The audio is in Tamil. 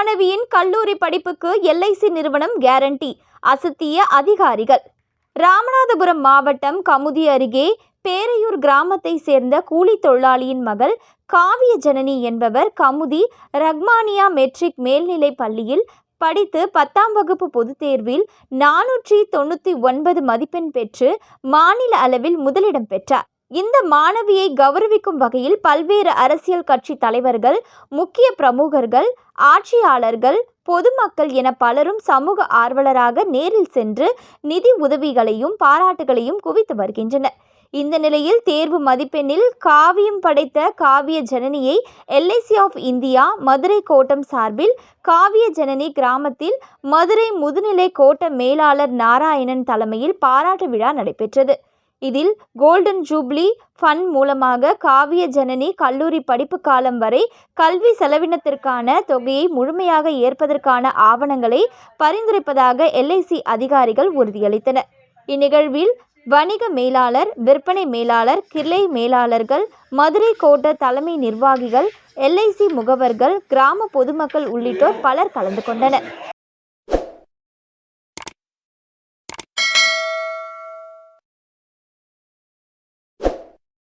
மாணவியின் கல்லூரி படிப்புக்கு எல்ஐசி நிறுவனம் கேரண்டி அசத்திய அதிகாரிகள். ராமநாதபுரம் மாவட்டம் கமுதி அருகே பேரையூர் கிராமத்தை சேர்ந்த கூலி தொழிலாளியின் மகள் காவிய ஜனனி என்பவர் கமுதி ரஹ்மானியா மெட்ரிக் மேல்நிலை பள்ளியில் படித்து பத்தாம் வகுப்பு பொதுத் தேர்வில் நானூற்றி தொண்ணூற்றி ஒன்பது மதிப்பெண் பெற்று மாநில அளவில் முதலிடம் பெற்றார். இந்த மாணவியை கௌரவிக்கும் வகையில் பல்வேறு அரசியல் கட்சி தலைவர்கள் முக்கிய பிரமுகர்கள் ஆட்சியாளர்கள் பொதுமக்கள் என பலரும் சமூக ஆர்வலராக நேரில் சென்று நிதி உதவிகளையும் பாராட்டுகளையும் குவித்து வருகின்றனர். இந்த நிலையில் தேர்வு மதிப்பெண்ணில் காவியம் படைத்த காவிய ஜனனியை எல்ஐசி ஆஃப் இந்தியா மதுரை கோட்டம் சார்பில் காவிய ஜனனி கிராமத்தில் மதுரை முதுநிலை கோட்ட மேலாளர் நாராயணன் தலைமையில் பாராட்டு விழா நடைபெற்றது. இதில் கோல்டன் ஜூப்ளி ஃபண்ட் மூலமாக காவிய ஜனனி கல்லூரி படிப்பு காலம் வரை கல்வி செலவினத்திற்கான தொகையை முழுமையாக ஏற்பதற்கான ஆவணங்களை பரிந்துரைப்பதாக எல்ஐசி அதிகாரிகள் உறுதியளித்தனர் இந்நிகழ்வில் வணிக மேலாளர் விற்பனை மேலாளர் கிளை மேலாளர்கள் மதுரை கோட்ட தலைமை நிர்வாகிகள் எல்ஐசி முகவர்கள் கிராம பொதுமக்கள் உள்ளிட்டோர் பலர் கலந்து கொண்டனர்.